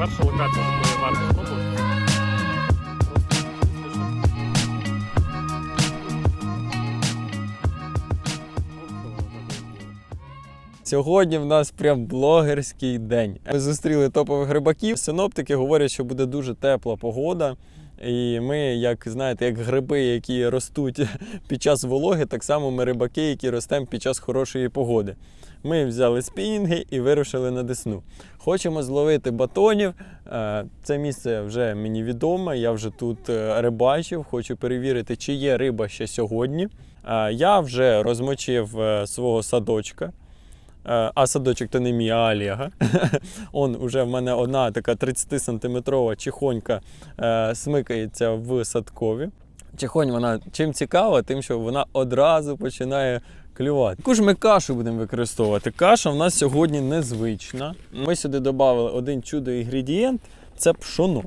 Перша локація, з якої варто. Сьогодні в нас прям блогерський день. Ми зустріли топових рибаків. Синоптики говорять, що буде дуже тепла погода. І ми, як знаєте, як гриби, які ростуть під час вологи, так само ми рибаки, які ростемо під час хорошої погоди. Ми взяли спінги і вирушили на Десну. Хочемо зловити батонів. Е, Це місце вже мені відоме. Я вже тут е, рибачив. Хочу перевірити, чи є риба ще сьогодні. Е, Я вже розмочив свого садочка. А садочок то не мій, а Олега. Он уже в мене одна така 30-сантиметрова чихонька е, смикається в садкові. Чихонь вона чим цікава, тим, що вона одразу починає клювати. Яку ж ми кашу будемо використовувати? Каша в нас сьогодні незвична. Ми сюди додали один чудо інгредієнт це пшоно.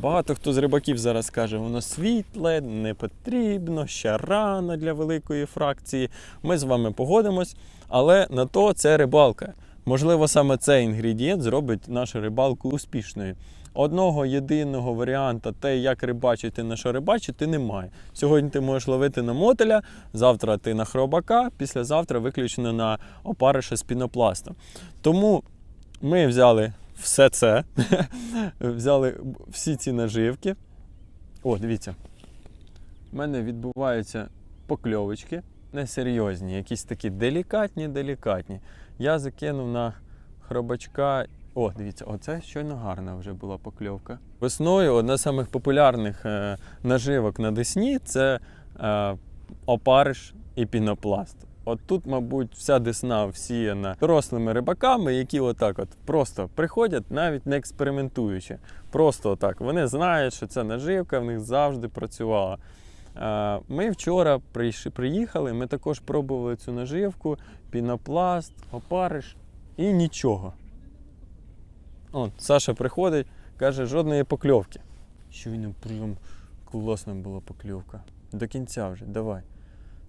Багато хто з рибаків зараз каже, воно світле, не потрібно, ще рано для великої фракції. Ми з вами погодимось, але на то це рибалка. Можливо, саме цей інгредієнт зробить нашу рибалку успішною. Одного єдиного варіанта, те, як рибачити, на що рибачити, немає. Сьогодні ти можеш ловити на мотеля, завтра ти на хробака, післязавтра виключно на опариша з пінопластом. Тому ми взяли все це, взяли всі ці наживки. О, дивіться. У мене відбуваються покльовочки несерйозні, якісь такі делікатні, делікатні. Я закинув на хробачка. О, дивіться, оце щойно гарна вже була покльовка. Весною одна з самих популярних е, наживок на Десні це е, опариш і пінопласт. От тут, мабуть, вся десна всіяна дорослими рибаками, які отак от просто приходять, навіть не експериментуючи. Просто отак. Вони знають, що ця наживка в них завжди працювала. Е, Ми вчора приїхали, ми також пробували цю наживку, пінопласт, опариш і нічого. От, Саша приходить, каже, жодної покльовки. Щойно прям класна була покльовка. До кінця вже, давай.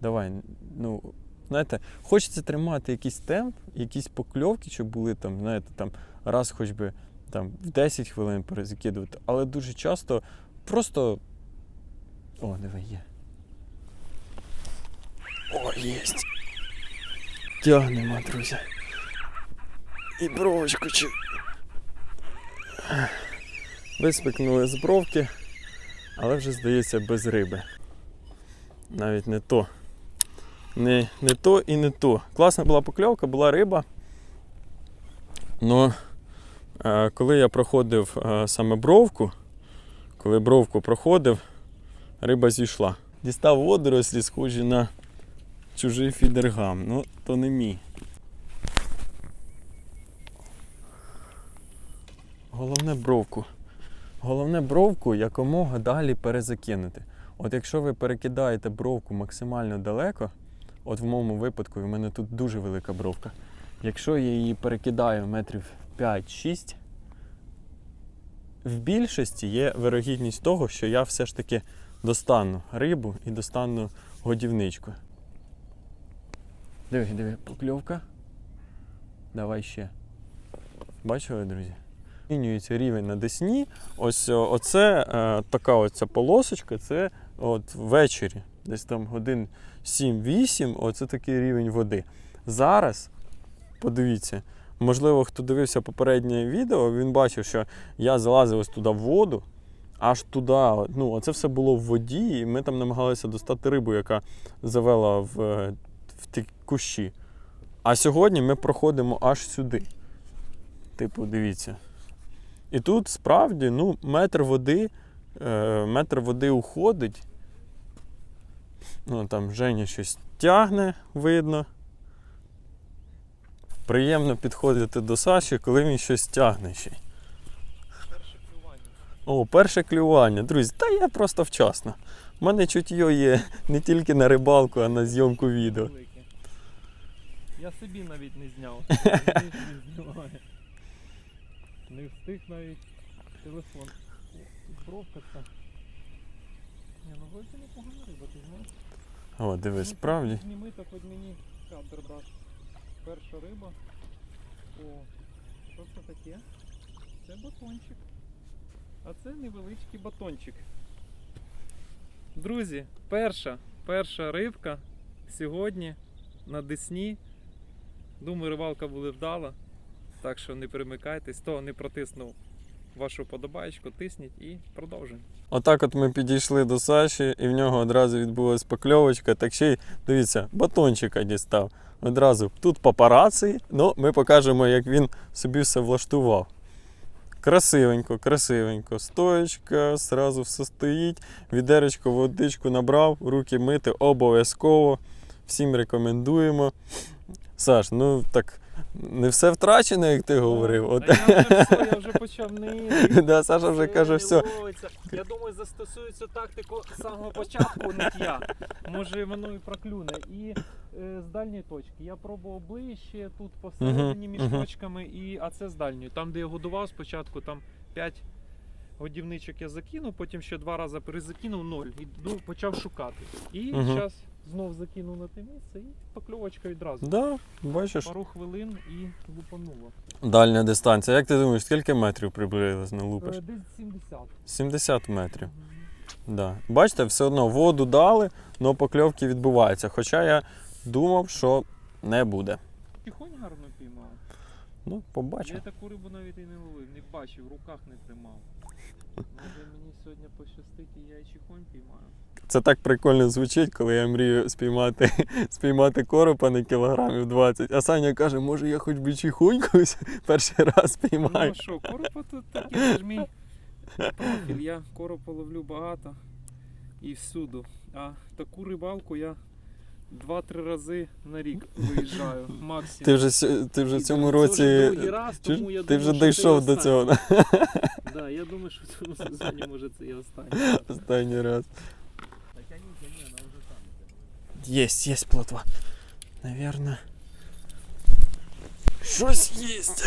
Давай. Ну, знаєте, хочеться тримати якийсь темп, якісь покльовки, щоб були там, знаєте, там раз хоч би там, в 10 хвилин перезакидувати, але дуже часто просто. О, диви, є. О, єсть. Тягнемо, друзі. І бровочку чи. Виспикнули з бровки, але вже здається без риби. Навіть не то. Не, не то і не то. Класна була покльовка, була риба. Ну, е, коли я проходив е, саме бровку, коли бровку проходив, риба зійшла. Дістав водорослі, схожі на чужий фідергам. Ну, то не мій. Головне бровку. Головне бровку якомога далі перезакинути. От якщо ви перекидаєте бровку максимально далеко, от в моєму випадку, в мене тут дуже велика бровка. Якщо я її перекидаю метрів 5-6, в більшості є вирогідність того, що я все ж таки достану рибу і достану годівничку. Диви, диви, покльовка. Давай ще. Бачили, друзі? Змінюється рівень на Десні. Ось о, оце е, така оця полосочка, це от ввечері, десь там годин 7-8, оце такий рівень води. Зараз, подивіться, можливо, хто дивився попереднє відео, він бачив, що я залазив ось туди в воду, аж туди. Ну, оце все було в воді, і ми там намагалися достати рибу, яка завела в, е, в ті кущі. А сьогодні ми проходимо аж сюди. Типу, дивіться. І тут справді ну, метр води, е, метр води уходить. Ну, там Женя щось тягне, видно. Приємно підходити до Саші, коли він щось тягне ще. Перше клювання. О, перше клювання. Друзі, та я просто вчасно. У мене чуття є не тільки на рибалку, а на зйомку відео. Я собі навіть не зняв. Не встиг навіть телефон. Бровка ця. Ні, ну вроді непогана риба, ти знаєш. О, дивись, справді. Зніми так от мені кадр даш. Перша риба. О, що це таке? Це батончик. А це невеличкий батончик. Друзі, перша, перша рибка сьогодні на Десні. Думаю, рибалка буде вдала. Так що не перемикайтесь, хто не протиснув вашу подобаєчку, тисніть і продовжуємо. Отак от ми підійшли до Саші, і в нього одразу відбулась покльовочка. Так ще й дивіться, батончика дістав. Одразу тут папараці, ну ми покажемо, як він собі все влаштував. Красивенько, красивенько. Стоечка, зразу все стоїть. Відеречко, водичку набрав, руки мити обов'язково. Всім рекомендуємо. Саш, ну так не все втрачено, як ти говорив. От. А я вже все, я вже почав нити. Да, Саша вже каже, все. ловиться. Я думаю, застосую цю тактику з самого початку ниття. Може воно і проклюне. І е, з дальньої точки. Я пробував ближче, тут посередині між точками, і, а це з дальньої. Там, де я годував спочатку, там 5 годівничок я закинув, потім ще два рази перезакинув 0. І ну, почав шукати. І зараз знов закинув на те місце і покльовочка відразу. Да, бачиш. Пару хвилин і лупануло. Дальня дистанція. Як ти думаєш, скільки метрів приблизно лупиш? Е, Десь 70. 70 метрів. Да. Бачите, все одно воду дали, але покльовки відбуваються. Хоча я думав, що не буде. Тихонь гарно піймав. Ну, Я таку рибу навіть і не ловив, не бачив, в руках не тримав. Може мені сьогодні пощастить і я і чихонь піймаю. Це так прикольно звучить, коли я мрію спіймати, спіймати коропа на кілограмів 20. А Саня каже, може я хоч би чихуньку перший раз Ну що, коропа тут таке, це ж мій профіль. Я коропа ловлю багато і всюду. А таку рибалку я 2-3 рази на рік виїжджаю максимум. Ти вже, ти вже в цьому Це році. вже другий раз, тому я Ти вже думаю, це дійшов до цього. Да, я думаю, що в цьому сезоні може це і останній. Останній раз. Есть, есть плотва. Наверное. Щось есть.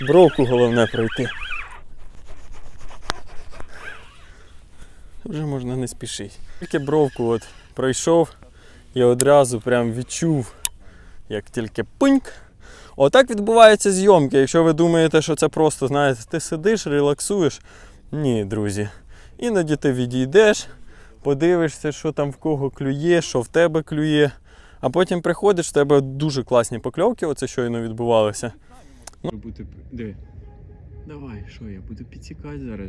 Бровку головне пройти. Вже можна не спішити. Тільки бровку от пройшов, я одразу прям відчув, як тільки пиньк. Отак відбуваються зйомки. Якщо ви думаєте, що це просто, знаєте, ти сидиш, релаксуєш. Ні, друзі. Іноді ти відійдеш, подивишся, що там в кого клює, що в тебе клює. А потім приходиш, в тебе дуже класні покльовки, оце щойно відбувалося. Ну, бути... Диви. Давай, що я буду підсікати зараз.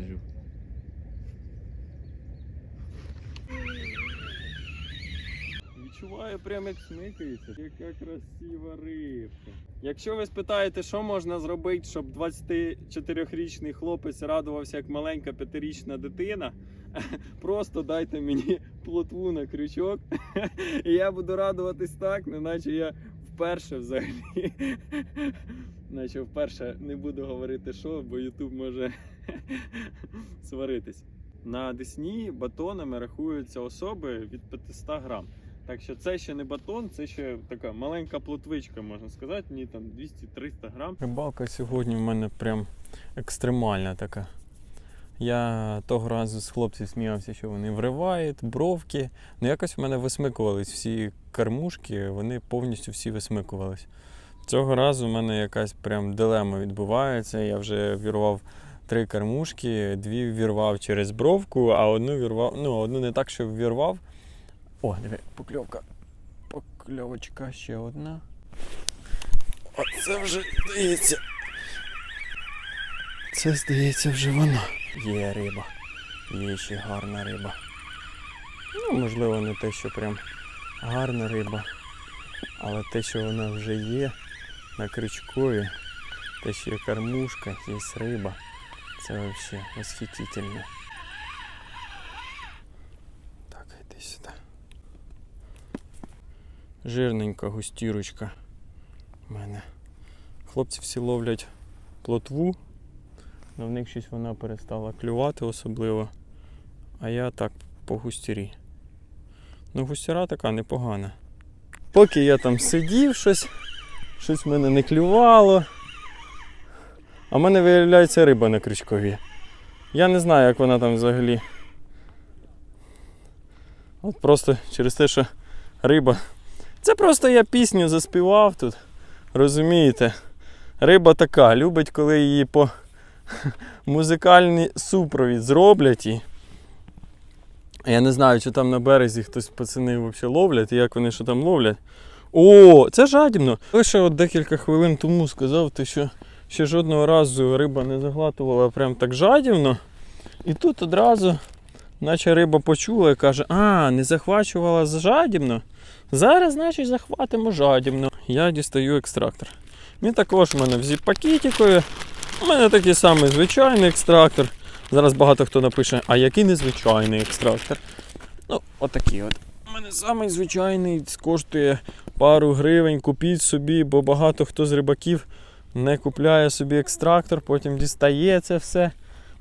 Відчуваю прямо як смикається. Яка красива рибка. Якщо ви спитаєте, що можна зробити, щоб 24-річний хлопець радувався як маленька п'ятирічна дитина, просто дайте мені плотву на крючок, і я буду радуватись так, неначе я вперше взагалі. Наче вперше не буду говорити що, бо Ютуб може сваритись. На Десні батонами рахуються особи від 500 грам. Так що це ще не батон, це ще така маленька плотвичка, можна сказати, мені там 200-300 грам. Рибалка сьогодні в мене прям екстремальна така. Я того разу з хлопців сміявся, що вони вривають, бровки. Ну якось в мене висмикувались всі кормушки, вони повністю всі висмикувались. Цього разу в мене якась прям дилема відбувається. Я вже вірвав три кормушки, дві вірвав через бровку, а одну вірвав, ну, одну не так, що вірвав. О, диви, покльовка. Покльовочка ще одна. Оце вже здається. Це здається вже вона. Є риба. Є ще гарна риба. Ну, можливо, не те, що прям гарна риба. Але те, що вона вже є на крючкові, те, що є кормушка, є риба. Це взагалі восхитительно. Так, йди сюди. Жирненька густірочка в мене. Хлопці всі ловлять плотву, але в них щось вона перестала клювати особливо. А я так по густірі. Ну, густіра така непогана. Поки я там сидів, щось, щось в мене не клювало. А в мене виявляється риба на крючкові. Я не знаю, як вона там взагалі. От просто через те, що риба Це просто я пісню заспівав тут. Розумієте? Риба така, любить, коли її по музикальний супровід зроблять. І... Я не знаю, чи там на березі хтось пацани взагалі ловлять, і як вони що там ловлять. О, це жадібно. Лише от декілька хвилин тому сказав, ти, що ще жодного разу риба не заглатувала прям так жадібно. І тут одразу, наче риба почула і каже: а, не захвачувала жадібно. Зараз, значить, захватимо жадібно. Я дістаю екстрактор. Він також у мене в зіп-пакетикові. У мене такий самий звичайний екстрактор. Зараз багато хто напише, а який незвичайний екстрактор. Ну, отакий от. У мене самий звичайний коштує пару гривень. Купіть собі, бо багато хто з рибаків не купляє собі екстрактор, потім дістає це все.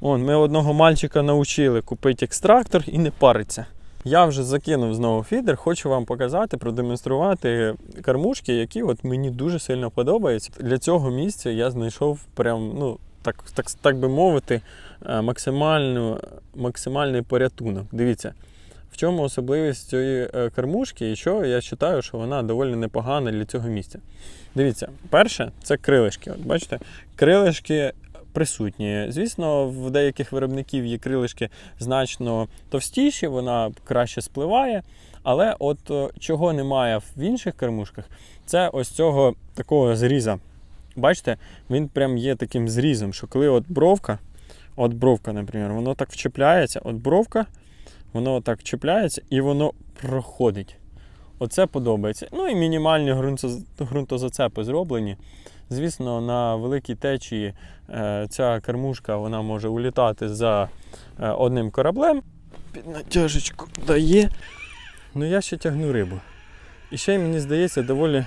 Вон, ми одного мальчика навчили купити екстрактор і не париться. Я вже закинув знову фідер, хочу вам показати, продемонструвати кормушки, які от мені дуже сильно подобаються. Для цього місця я знайшов прям, ну, так, так, так би мовити, е, максимальну, максимальний порятунок. Дивіться, в чому особливість цієї е, кормушки, і що я вважаю, що вона доволі непогана для цього місця. Дивіться, перше це крилишки. От бачите, крилишки присутні. Звісно, в деяких виробників є крилишки значно товстіші, вона краще спливає. Але от е, чого немає в інших кормушках, це ось цього такого зріза. Бачите, він прям є таким зрізом, що коли от бровка, от бровка, наприклад, воно так вчепляється, от бровка, воно так вчепляється і воно проходить. Оце подобається. Ну і мінімальні ґрунтоз- ґрунтозацепи зроблені. Звісно, на великій течії е, ця кормушка вона може улітати за е, одним кораблем. Під натяжечку дає. Ну я ще тягну рибу. І ще мені здається доволі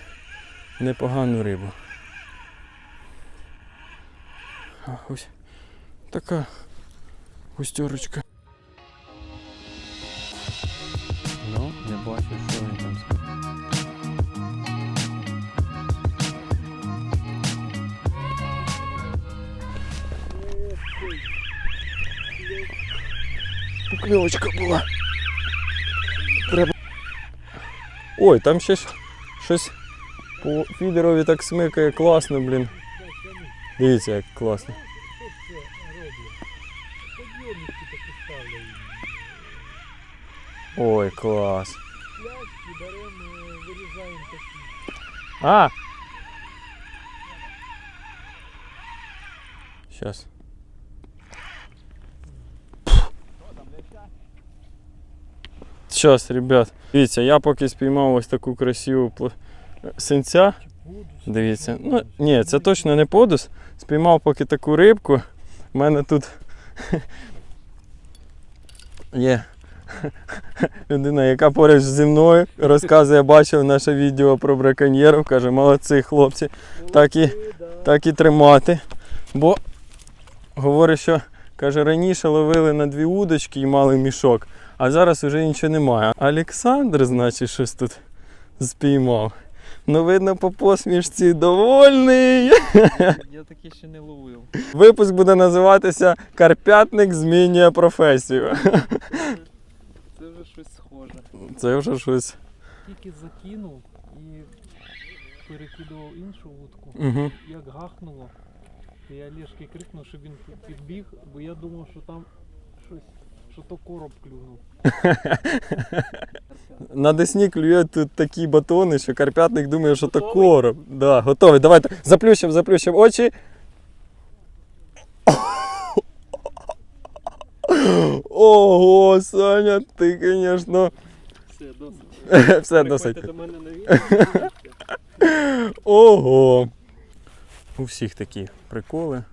непогану рибу. Ось така густерочка. Покльовочка була. Треба. Ой, там ще ж щось по фідерові так смикає класно, блін. Дивіться, як класно. Подйомнички такі ставлю. Ой, клас. Пляшки беремо, вирізаємо такі. А! Сейчас. Сейчас, ребят. Дивіться, я поки спіймав ось таку красиву синця. Дивіться. Ну, ні, це точно не подус. Спіймав поки таку рибку. У мене тут є людина, яка поруч зі мною розказує, бачив наше відео про браконьєрів. Каже, молодці хлопці, так і, так і тримати. Бо говорить, що каже, раніше ловили на дві удочки і мали мішок, а зараз вже нічого немає. Олександр, значить, щось тут спіймав. Ну, видно, по посмішці довольний. Я таке ще не ловив. Випуск буде називатися Карпятник змінює професію. Це вже щось схоже. Це вже щось. Тільки закинув і перекидував іншу вудку. Угу. Як гахнуло, то я Олежки крикнув, щоб він підбіг, бо я думав, що там щось, що то короб клюнув. На Десні клюють тут такі батони, що Карпятник думає, що то Готовий? короб. Да, готовий. Давайте заплющимо, заплющимо очі. Ого, Саня, ти, звісно. Все, досить. Все досить. Приходьте до мене на відео. Ого. У всіх такі приколи.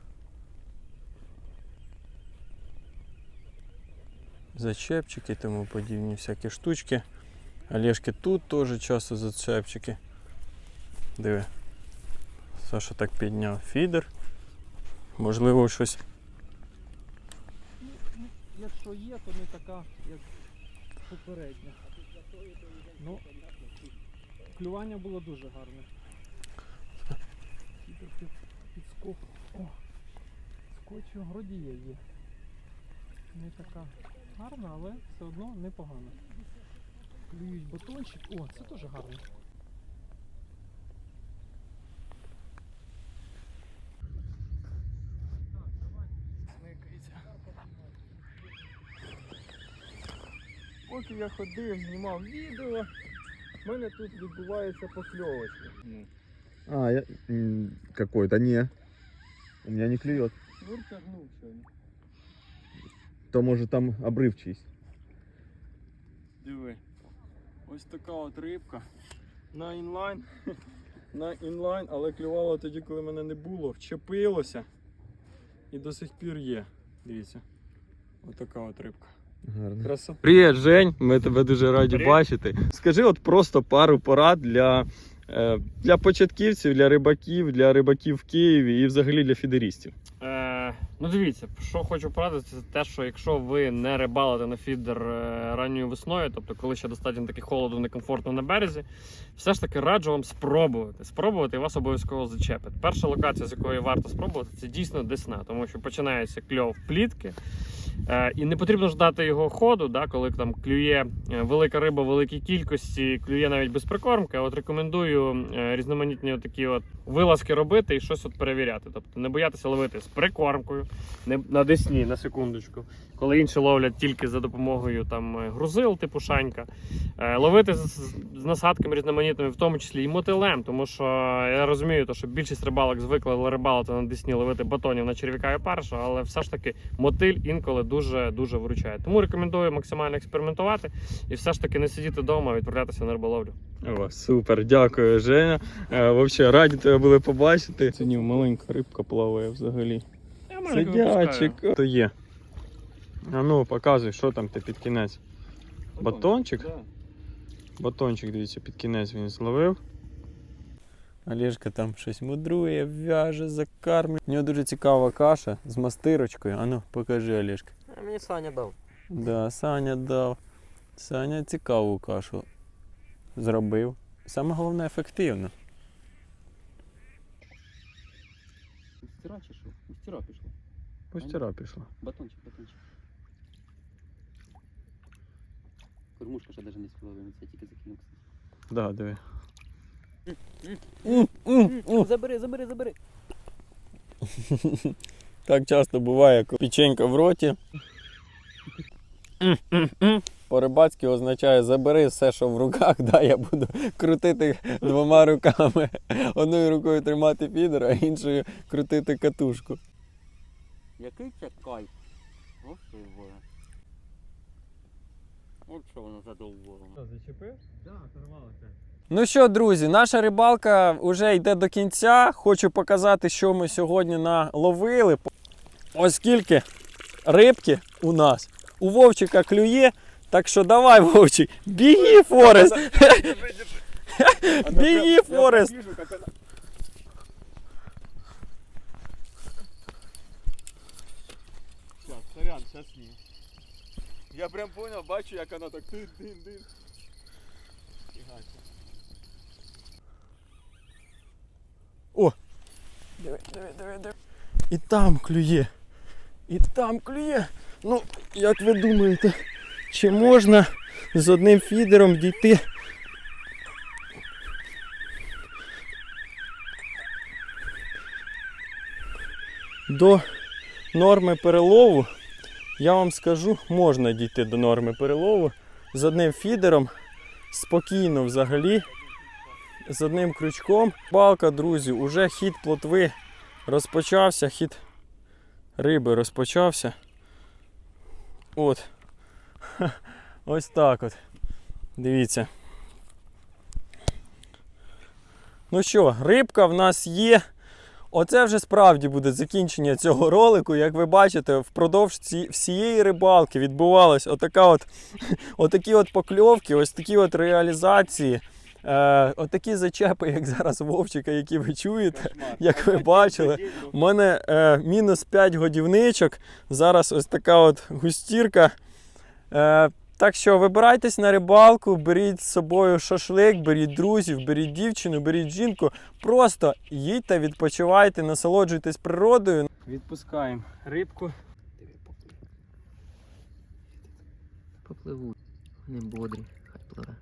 Зачепчики, тому подібні всякі штучки. Олежки тут теж часто зачепчики. Диви. Саша так підняв фідер. Можливо, щось. Якщо є, то не така, як попередня. Ну, клювання було дуже гарне. Супер під, підскок. О, скотчу вроді є. Не така Гарна, але все одно непогано. Клюють батончик. О, це теж гарно. Поки я ходив, знімав відео, в мене тут відбувається покльовочка. Ну. А, я... какой-то не. У меня не клюет. Выркарнул сегодня. То може там обрив чийсь. Диви. Ось така от рибка. На інлайн. На інлайн, але клювало тоді, коли мене не було. Вчепилося. І до сих пір є. Дивіться. Ось така от рибка. Гарно. Краса. Привіт, Жень. Ми тебе дуже раді Привіт. бачити. Скажи от просто пару порад для, е, для початківців, для рибаків, для рибаків в Києві і взагалі для фідерістів. Ну дивіться, що хочу порадити, це те, що якщо ви не рибалите на фідер е, ранньою весною, тобто коли ще достатньо таки холодно, некомфортно на березі, все ж таки раджу вам спробувати. Спробувати і вас обов'язково зачепить. Перша локація, з якої варто спробувати, це дійсно десна, тому що починається кльов плітки. Е, і не потрібно ждати його ходу, да, коли там клює е, велика риба великій кількості, клює навіть без прикормки. От рекомендую е, різноманітні такі от вилазки робити і щось от перевіряти. Тобто не боятися ловити з прикормкою, не на десні, на секундочку. Коли інші ловлять тільки за допомогою там грузил, типу шанька, ловити з, з- насадками різноманітними, в тому числі і мотилем, тому що я розумію, то, що більшість рибалок звикли рибалити на десні ловити батонів на черв'яка і парша, але все ж таки мотиль інколи дуже дуже виручає. Тому рекомендую максимально експериментувати і все ж таки не сидіти вдома, а відправлятися на риболовлю. О, супер, дякую, Женя. Е, Взагалі, раді тебе були побачити. Сьогодні маленька рибка плаває взагалі. Я Сидячик. То є. А ну, показуй, що там ти під кінець. Батончик? Батончик, дивіться, під кінець він зловив. Олежка там щось мудрує, в'яже, закармлює. У нього дуже цікава каша з мастирочкою. А ну, покажи, Олежка. А мені Саня дав. Да, Саня дав. Саня цікаву кашу зробив. Саме головне ефективно. Стира чи що? Стира пішла. Пустіра пішла. Батончик, батончик. Кормушка ще навіть не спіла вимитися, тільки закинув. Да, диви. Забери, забери, забери. Так часто буває, коли печенька в роті. По-рибацьки означає забери все, що в руках, да, я буду крутити двома руками. Одною рукою тримати фідер, а іншою крутити катушку. Який це кайф? Господи Боже. От що воно задоволено. Зачепив? Так, порвалося. Ну що, друзі, наша рибалка вже йде до кінця. Хочу показати, що ми сьогодні наловили. Оскільки рибки у нас у Вовчика клює. Так що давай, Вовчик, біги, Форест! Біги, Форест! Сейчас, сорян, сейчас сниму. Я прям понял, бачу, як вона так тин-тин-тин. Диви, диви, диви, диви. І там клює. І там клює. Ну, як ви думаєте, чи можна з одним фідером дійти? До норми перелову, я вам скажу, можна дійти до норми перелову з одним фідером спокійно взагалі з одним крючком. Балка, друзі, уже хід плотви розпочався, хід риби розпочався. От. Ось так от. Дивіться. Ну що, рибка в нас є. Оце вже справді буде закінчення цього ролику. Як ви бачите, впродовж ці, всієї рибалки відбувалась отака от, отакі от покльовки, ось такі от реалізації. Е, отакі зачепи, як зараз Вовчика, які ви чуєте, як ви бачили. У мене е, мінус 5 годівничок. Зараз ось така от густірка. Е, так що вибирайтесь на рибалку, беріть з собою шашлик, беріть друзів, беріть дівчину, беріть жінку. Просто їдьте, відпочивайте, насолоджуйтесь природою. Відпускаємо рибку. Попливуть. Вони бодрі, хай пливе.